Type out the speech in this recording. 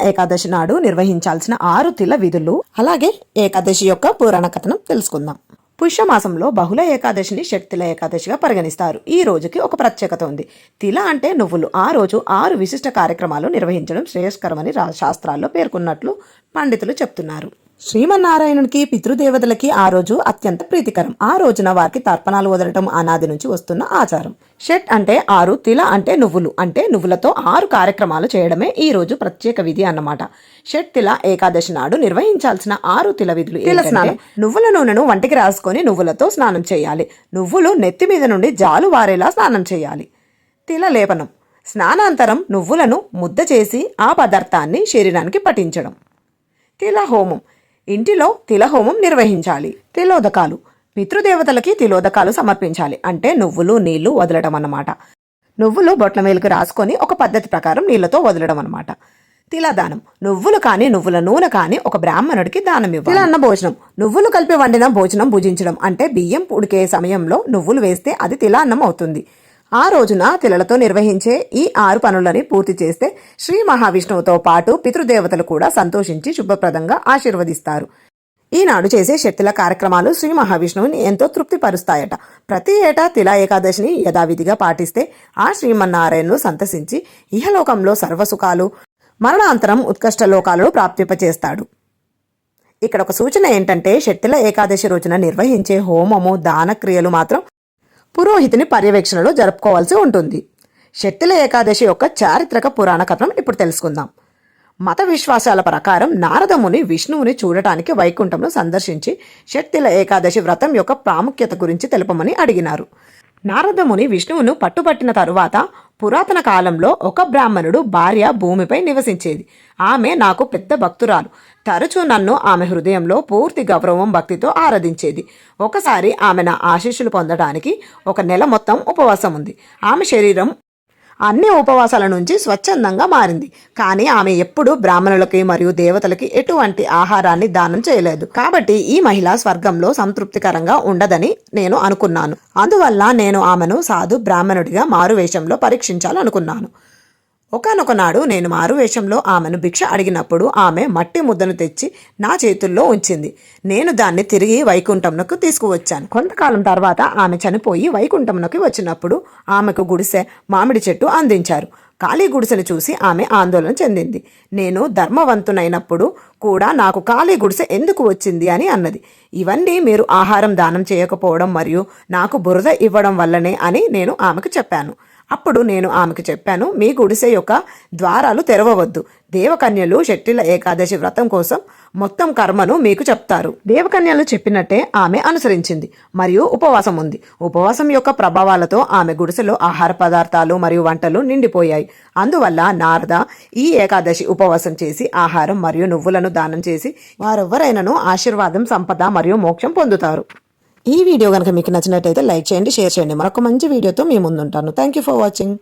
ఏకాదశి నాడు నిర్వహించాల్సిన ఆరు తిల విధులు. అలాగే ఏకాదశి యొక్క పురాణ కథనం తెలుసుకుందాం. పుష్యమాసంలో బహుళ ఏకాదశిని శక్తిల ఏకాదశిగా పరిగణిస్తారు. ఈ రోజుకి ఒక ప్రత్యేకత ఉంది. తిల అంటే నువ్వులు. ఆ రోజు ఆరు విశిష్ట కార్యక్రమాలు నిర్వహించడం శ్రేయస్కరమని రా- శాస్త్రాల్లో పేర్కొన్నట్లు పండితులు చెప్తున్నారు. శ్రీమన్నారాయణునికి పితృదేవతలకి ఆ రోజు అత్యంత ప్రీతికరం. ఆ రోజున వారికి తర్పణాలు వదలటం అనాది నుంచి వస్తున్న ఆచారం. షట్ అంటే ఆరు తిల అంటే నువ్వులు. అంటే నువ్వులతో ఆరు కార్యక్రమాలు చేయడమే ఈ రోజు ప్రత్యేక విధి అన్నమాట. షట్ తిల ఏకాదశి నాడు నిర్వహించాల్సిన ఆరు తిల విధులు తిల స్నానం. నువ్వుల నూనెను వంటికి రాసుకొని నువ్వులతో స్నానం చేయాలి. నువ్వులు నెత్తి మీద నుండి జాలు వారేలా స్నానం చేయాలి. తిల లేపనం. స్నానాంతరం నువ్వులను ముద్ద చేసి ఆ పదార్థాన్ని శరీరానికి పఠించడం. తిల హోమం. ఇంటిలో తిలహోమం నిర్వహించాలి. తిలోదకాలు. పితృదేవతలకి తిలోదకాలు సమర్పించాలి. అంటే నువ్వులు నీళ్ళు వదలడం అన్నమాట. నువ్వులు బొట్ల మేలుకు రాసుకొని ఒక పద్ధతి ప్రకారం నీళ్ళతో వదలడం అన్నమాట. తిలదానం. నువ్వులు కానీ నువ్వుల నూనె కానీ ఒక బ్రాహ్మణుడికి దానం ఇవ్వాలి. తిల అన్న భోజనం. నువ్వులు కలిపి వండిన భోజనం భుజించడం. అంటే బియ్యం ఉడికే సమయంలో నువ్వులు వేస్తే అది తిల అన్నం అవుతుంది. ఆ రోజున తిలలతో నిర్వహించే ఈ ఆరు పనులని పూర్తి చేస్తే శ్రీ మహావిష్ణువుతో పాటు పితృదేవతలు కూడా సంతోషించి శుభప్రదంగా ఆశీర్వదిస్తారు. ఈనాడు చేసే శక్తుల కార్యక్రమాలు శ్రీ మహావిష్ణువుని ఎంతో తృప్తిపరుస్తాయట. ప్రతి ఏటా తిలా ఏకాదశిని యథావిధిగా పాటిస్తే ఆ శ్రీమన్నారాయణను సంతసించి ఇహలోకంలో సర్వసుఖాలు మరణాంతరం ఉత్కష్ట లోకాలను ప్రాప్తింపచేస్తాడు. ఇక్కడ ఒక సూచన ఏంటంటే శక్తుల ఏకాదశి రోజున నిర్వహించే హోమము దాన క్రియలు మాత్రం పురోహితుని పర్యవేక్షణలో జరుపుకోవాల్సి ఉంటుంది. శక్తుల ఏకాదశి యొక్క చారిత్రక పురాణ కథనం ఇప్పుడు తెలుసుకుందాం. మత విశ్వాసాల ప్రకారం నారదముని విష్ణువుని చూడటానికి వైకుంఠంలో సందర్శించి షట్తిల ఏకాదశి వ్రతం యొక్క ప్రాముఖ్యత గురించి తెలుపమని అడిగినారు. నారదముని విష్ణువును పట్టుబట్టిన తరువాత పురాతన కాలంలో ఒక బ్రాహ్మణుడు భార్య భూమిపై నివసించేది. ఆమె నాకు పెద్ద భక్తురాలు. తరచూ నన్ను ఆమె హృదయంలో పూర్తి గౌరవం భక్తితో ఆరాధించేది. ఒకసారి ఆమె నా ఆశీస్సులు పొందడానికి ఒక నెల మొత్తం ఉపవాసం ఉంది ఆమె శరీరం అన్ని ఉపవాసాల నుంచి స్వచ్ఛందంగా మారింది. కానీ ఆమె ఎప్పుడూ బ్రాహ్మణులకి మరియు దేవతలకి ఎటువంటి ఆహారాన్ని దానం చేయలేదు. కాబట్టి ఈ మహిళ స్వర్గంలో సంతృప్తికరంగా ఉండదని నేను అనుకున్నాను. అందువల్ల నేను ఆమెను సాధు బ్రాహ్మణుడిగా మారువేషంలో పరీక్షించాలనుకున్నాను. ఒకనొక నాడు నేను మారువేషంలో ఆమెను భిక్ష అడిగినప్పుడు ఆమె మట్టి ముద్దను తెచ్చి నా చేతుల్లో ఉంచింది. నేను దాన్ని తిరిగి వైకుంఠంనకు తీసుకువచ్చాను. కొంతకాలం తర్వాత ఆమె చనిపోయి వైకుంఠంలోకి వచ్చినప్పుడు ఆమెకు గుడిసె మామిడి చెట్టు అందించారు. ఖాళీ గుడిసెను చూసి ఆమె ఆందోళన చెందింది. నేను ధర్మవంతునైనప్పుడు కూడా నాకు ఖాళీ గుడిసె ఎందుకు వచ్చింది అని అన్నది. ఇవన్నీ మీరు ఆహారం దానం చేయకపోవడం మరియు నాకు బురద ఇవ్వడం వల్లనే అని నేను ఆమెకు చెప్పాను. అప్పుడు నేను ఆమెకు చెప్పాను మీ గుడిసె యొక్క ద్వారాలు తెరవవద్దు. దేవకన్యలు షట్టిల ఏకాదశి వ్రతం కోసం మొత్తం కర్మను మీకు చెప్తారు. దేవకన్యలు చెప్పినట్టే ఆమె అనుసరించింది. మరియు ఉపవాసం ఉంది. ఉపవాసం యొక్క ప్రభావాలతో ఆమె గుడిసెలో ఆహార పదార్థాలు మరియు వంటలు నిండిపోయాయి. అందువల్ల నారద ఈ ఏకాదశి ఉపవాసం చేసి ఆహారం మరియు నువ్వులను దానం చేసి వారెవ్వరైనను ఆశీర్వాదం సంపద మరియు మోక్షం పొందుతారు. ఈ వీడియో కనుక మీకు నచ్చినట్టయితే లైక్ చేయండి షేర్ చేయండి. మరొక మంచి వీడియోతో మీ ముందుంటాను. Thank you for watching